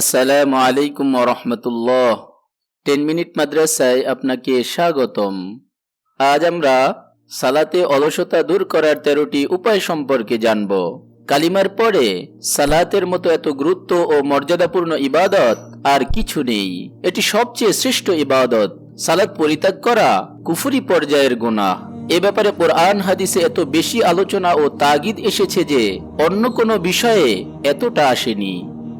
আসসালামু আলাইকুম রহমতুল্লাহ। Ten minute মাদ্রাসায় আপনাকে স্বাগতম। আজ আমরা সালাতে অলসতা দূর করার তেরোটি উপায় সম্পর্কে জানব। কালিমার পরে সালাতের মতো এত গুরুত্ব ও মর্যাদাপূর্ণ ইবাদত আর কিছু নেই। এটি সবচেয়ে শ্রেষ্ঠ ইবাদত। সালাত পরিত্যাগ করা কুফুরি পর্যায়ের গুনাহ। এ ব্যাপারে কোরআন, হাদিসে এত বেশি আলোচনা ও তাগিদ এসেছে যে অন্য কোনো বিষয়ে এতটা আসেনি।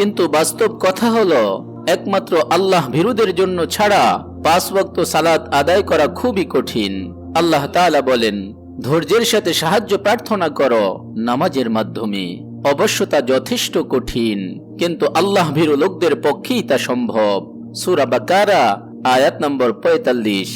কিন্তু বাস্তব কথা হলো, একমাত্র আল্লাহ ভীরুদের জন্য ছাড়া পাঁচ ওয়াক্ত সালাত আদায় করা খুবই কঠিন। আল্লাহ তাআলা বলেন, ধৈর্যের সাথে সাহায্য প্রার্থনা করো নামাজের মাধ্যমে। অবশ্য তা যথেষ্ট কঠিন, কিন্তু আল্লাহ ভীরু লোকদের পক্ষেই তা সম্ভব। সুরা বাকারা, আয়াত নম্বর পঁয়তাল্লিশ।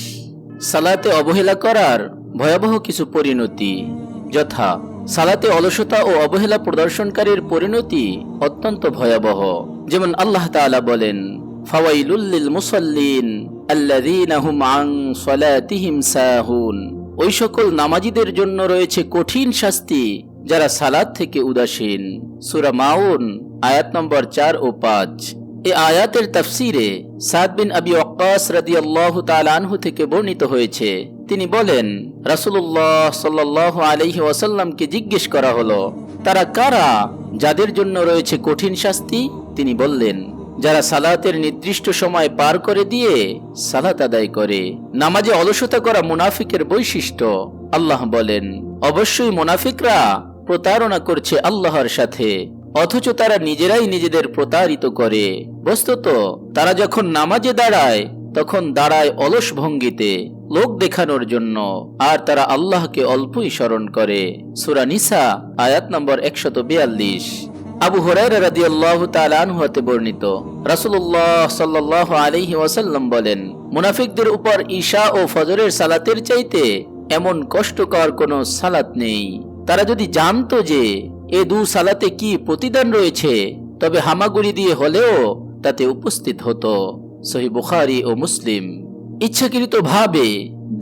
সালাতে অবহেলা করার ভয়াবহ কিছু পরিণতি। যথা সালাতে অলসতা ও অবহেলা প্রদর্শনকারীর পরিণতি অত্যন্ত ভয়াবহ। যেমন আল্লাহ তাআলা বলেন ফাওয়াইলুল্লিল মুসাল্লিন আল্লাযীনা হুম আন সালাতিহিম সাহুন। ওই সকল নামাজীদের জন্য রয়েছে কঠিন শাস্তি, যারা সালাত থেকে উদাসীন। সূরা মাউন, আয়াত নম্বর চার ও পাঁচ। এ আয়াতের তাফসিরে সাদ বিন আবি ওয়াক্কাস রাদিয়াল্লাহু তাআলা আনহু থেকে বর্ণিত হয়েছে তিনি বলেন, রাসূলুল্লাহ সাল্লাল্লাহু আলাইহি ওয়াসাল্লামকে জিজ্ঞেস করা হলো, তারা কারা যাদের জন্য রয়েছে কঠিন শাস্তি? তিনি বললেন, যারা সালাতের নির্দিষ্ট সময় পার করে দিয়ে সালাত আদায় করে, নামাজে অলসতা করা মুনাফিকের বৈশিষ্ট্য। আল্লাহ বলেন, অবশ্যই মুনাফিকরা প্রতারণা করছে আল্লাহর সাথে, অথচ তারা নিজেরাই নিজেদের প্রতারিত করে। বস্তুত, তারা যখন নামাজে দাঁড়ায়, তখন দাঁড়ায় অলস ভঙ্গিতে। লোক দেখানোর জন্য। আর তারা আল্লাহকে অল্পই স্মরণ করে। সুরা নিসা, আয়াত নম্বর একশত বিয়াল্লিশ। আবু হরাইরা রাদিয়াল্লাহু তাআলা আনহু হতে বর্ণিত। রাসূলুল্লাহ সাল্লাল্লাহু আলাইহি ওয়াসাল্লাম বলেন, মুনাফিকদের উপর ঈশা ও ফজরের সালাতের চাইতে এমন কষ্টকর কোনো সালাত নেই। তারা যদি জানতো যে এ দু সালাতে কি প্রতিদান রয়েছে, তবে হামাগুড়ি দিয়ে হলেও তাতে উপস্থিত হতো। সহি বুখারি ও মুসলিম। ইচ্ছাকৃত ভাবে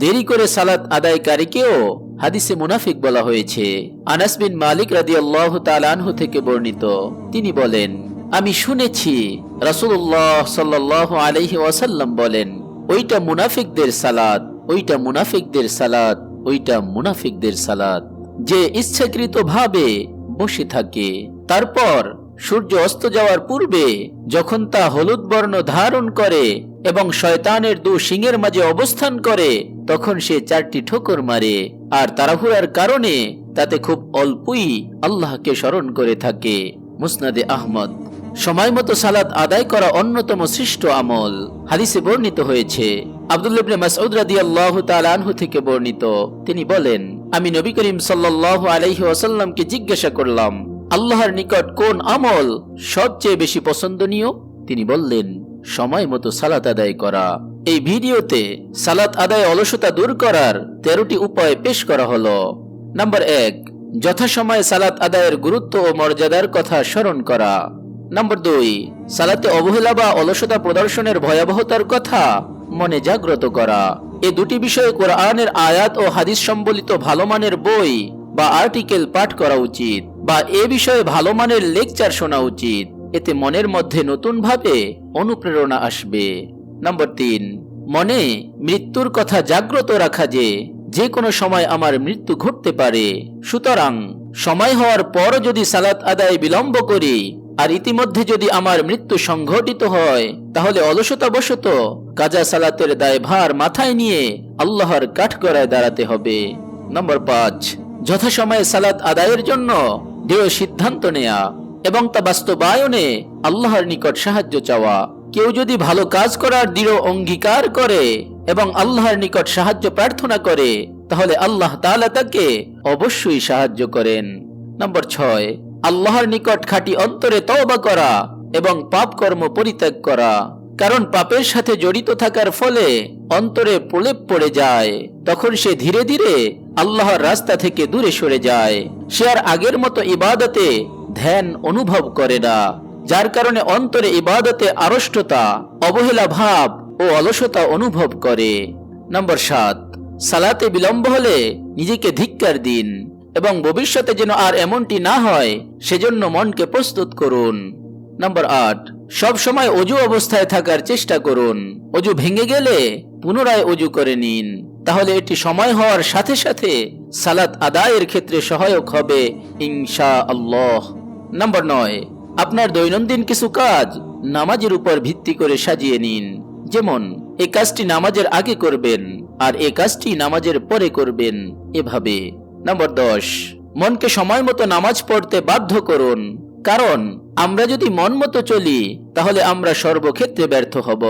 দেরি করে সালাত আদায়কারীকেও হাদিসে মুনাফিক বলা হয়েছে। আনাস বিন মালিক রাদি আল্লাহ তালানহু থেকে বর্ণিত। তিনি বলেন, আমি শুনেছি রাসূলুল্লাহ সাল্লাহ আলহি ওয়াসাল্লাম বলেন, ওইটা মুনাফিকদের সালাত, ওইটা মুনাফিকদের সালাত, ওইটা মুনাফিকদের সালাত। যে ইচ্ছাকৃত ভাবে বসে থাকে, তারপর সূর্য অস্ত যাওয়ার পূর্বে যখন তা হলুদ বর্ণ ধারণ করে এবং শয়তানের দু শিঙের মাঝে অবস্থান করে, তখন সে চারটি ঠোকর মারে। আর তাড়াহুড়ার কারণে তাতে খুব অল্পই আল্লাহকে স্মরণ করে থাকে। মুসনাদে আহমদ। সময় মতো সালাত আদায় করা অন্যতম সৃষ্ট আমল। হাদিসে বর্ণিত হয়েছে থেকে বর্ণিত। তিনি বলেন, আমি নবী করিম ওয়াসাল্লামকে জিজ্ঞাসা করলাম, আল্লাহর নিকট কোন আমল সবচেয়ে বেশি পছন্দনীয়? তিনি বললেন সময় মতো সালাত আদায় করা। এই ভিডিওতে সালাত আদায় অলসতা দূর করার তেরোটি উপায় পেশ করা হলো। নাম্বার এক, যথাসময়ে সালাত আদায়ের গুরুত্ব ও মর্যাদার কথা স্মরণ করা। নম্বর দুই, সালাতে অবহেলা বা অলসতা প্রদর্শনের ভয়াবহতার কথা মনে জাগ্রত করা। এ দুটি বিষয়ে কোরআনের আয়াত ও হাদিস সম্বলিত ভালো মানের বই বা আর্টিকেল পাঠ করা উচিত বা এ বিষয়ে ভালো মানের লেকচার শোনা উচিত। এতে মনের মধ্যে নতুন ভাবে অনুপ্রেরণা আসবে। নম্বর তিন, মনে মৃত্যুর কথা জাগ্রত রাখা যে যে কোনো সময় আমার মৃত্যু ঘটতে পারে। সুতরাং সময় হওয়ার পর যদি সালাত আদায় বিলম্ব করি, আর ইতিমধ্যে যদি আমার মৃত্যু সংঘটিত হয়, তাহলে অলসতাবশত কাজা সালাতের দায়ভার মাথায় নিয়ে আল্লাহর কাঠগড়ায় দাঁড়াতে হবে। নম্বর পাঁচ, যথাসময়ে সালাত আদায়ের জন্য দৃঢ় সিদ্ধান্ত নেয়া। এবং তা বাস্তবায়নে আল্লাহর নিকট সাহায্য চাওয়া। কেউ যদি ভালো কাজ করার দৃঢ় অঙ্গীকার করে এবং আল্লাহর নিকট সাহায্য প্রার্থনা করে, তাহলে আল্লাহ তাআলা তাকে অবশ্যই সাহায্য করেন। নম্বর ছয়, আল্লাহর নিকট খাঁটি অন্তরে তওবা করা এবং পাপ কর্ম পরিত্যাগ করা। কারণ পাপের সাথে জড়িত থাকার ফলে অন্তরে প্রলেপ পড়ে যায়, তখন সে ধীরে ধীরে আল্লাহর রাস্তা থেকে দূরে সরে যায়। সে আর আগের মতো ইবাদতে ধ্যান অনুভব করে না, যার কারণে অন্তরে ইবাদতে আড়ষ্টতা, অবহেলা ভাব ও অলসতা অনুভব করে। নম্বর সাত, সালাতে বিলম্ব হলে নিজেকে ধিক্কার দিন এবং ভবিষ্যতে যেন আর এমনটি না হয়, সেজন্য মনকে প্রস্তুত করুন। নম্বর আট, সব সময় অজু অবস্থায় থাকার চেষ্টা করুন। অজু ভেঙে গেলে পুনরায় অজু করে নিন। তাহলে এটি সময় হওয়ার সাথে সাথে সালাত আদায়ের ক্ষেত্রে সহায়ক হবে ইনশা আল্লাহ নাম্বার নয়, আপনার দৈনন্দিন কিছু কাজ নামাজের উপর ভিত্তি করে সাজিয়ে নিন। যেমন এই কাজটি নামাজের আগে করবেন আর এ কাজটি নামাজের পরে করবেন এভাবে। নাম্বার দশ, মনকে সময় মতো নামাজ পড়তে বাধ্য করুন। কারণ, আমরা যদি মন মতো চলি, তাহলে আমরা সর্বক্ষেত্রে ব্যর্থ হব।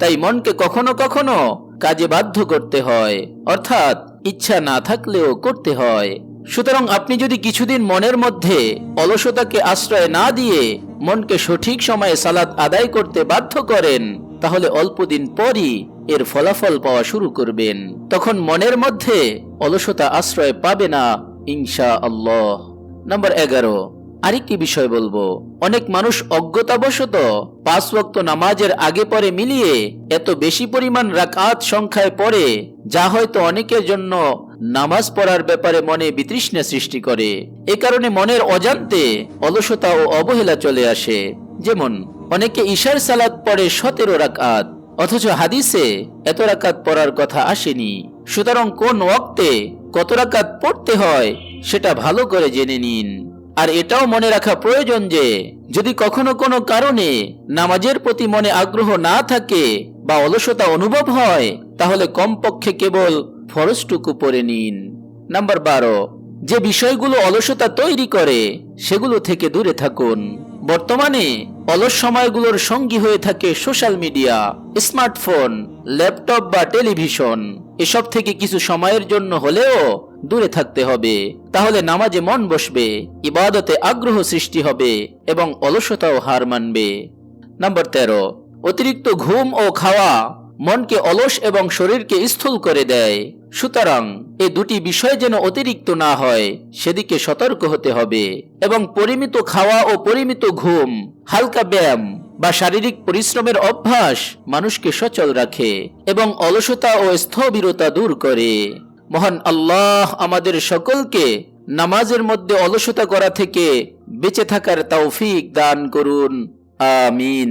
তাই মনকে কখনো কখনো কাজে বাধ্য করতে হয়। অর্থাৎ, ইচ্ছা না থাকলেও করতে হয়। সুতরাং আপনি যদি কিছুদিন মনের মধ্যে অলসতাকে আশ্রয় না দিয়ে মনকে সঠিক সময়ে সালাদ আদায় করতে বাধ্য করেন, তাহলে অল্পদিন পরই এর ফলাফল পাওয়া শুরু করবেন। তখন মনের মধ্যে অলসতা আশ্রয় পাবে না ইনশা আল্লাহ নাম্বার এগারো, আরেকটি বিষয় বলব। অনেক মানুষ অজ্ঞতাবশত পাঁচ ওয়াক্ত নামাজের আগে পরে মিলিয়ে এত বেশি পরিমাণ রাকাত সংখ্যায় পড়ে, যা হয়তো অনেকের জন্য নামাজ পড়ার ব্যাপারে মনে বিতৃষ্ণা সৃষ্টি করে। এ কারণে মনের অজান্তে অলসতা ও অবহেলা চলে আসে। যেমন, অনেকে ঈশার সালাদ পড়ে সতেরো রাকাত, অথচ হাদিসে এত রাকাত পড়ার কথা আসেনি। সুতরাং কোন ওয়াক্তে কত রাকাত পড়তে হয়, সেটা ভালো করে জেনে নিন। আর এটাও মনে রাখা প্রয়োজন যে, যদি কখনো কোনো কারণে নামাজের প্রতি মনে আগ্রহ না থাকে বা অলসতা অনুভব হয়, তাহলে কমপক্ষে কেবল ফরজটুকু পরে নিন। নাম্বার বারো, যে বিষয়গুলো অলসতা তৈরি করে, সেগুলো থেকে দূরে থাকুন। বর্তমানে অলস সময়গুলোর সঙ্গী হয়ে থাকে সোশ্যাল মিডিয়া, স্মার্টফোন, ল্যাপটপ বা টেলিভিশন। এসব থেকে কিছু সময়ের জন্য হলেও দূরে থাকতে হবে। তাহলে নামাজে মন বসবে, ইবাদতে আগ্রহ সৃষ্টি হবে এবং অলসতাও হার মানবে। নাম্বার তেরো, অতিরিক্ত ঘুম ও খাওয়া মনকে অলস এবং শরীরকে স্থূল করে দেয়। সুতরাং এই দুটি বিষয় যেন অতিরিক্ত না হয়, সেদিকে সতর্ক হতে হবে এবং পরিমিত খাওয়া ও পরিমিত ঘুম, হালকা ব্যায়াম বা শারীরিক পরিশ্রমের অভ্যাস মানুষকে সচল রাখে এবং অলসতা ও স্থবিরতা দূর করে। মহান আল্লাহ আমাদের সকলকে নামাজের মধ্যে অলসতা করা থেকে বেঁচে থাকার তৌফিক দান করুন। আমিন।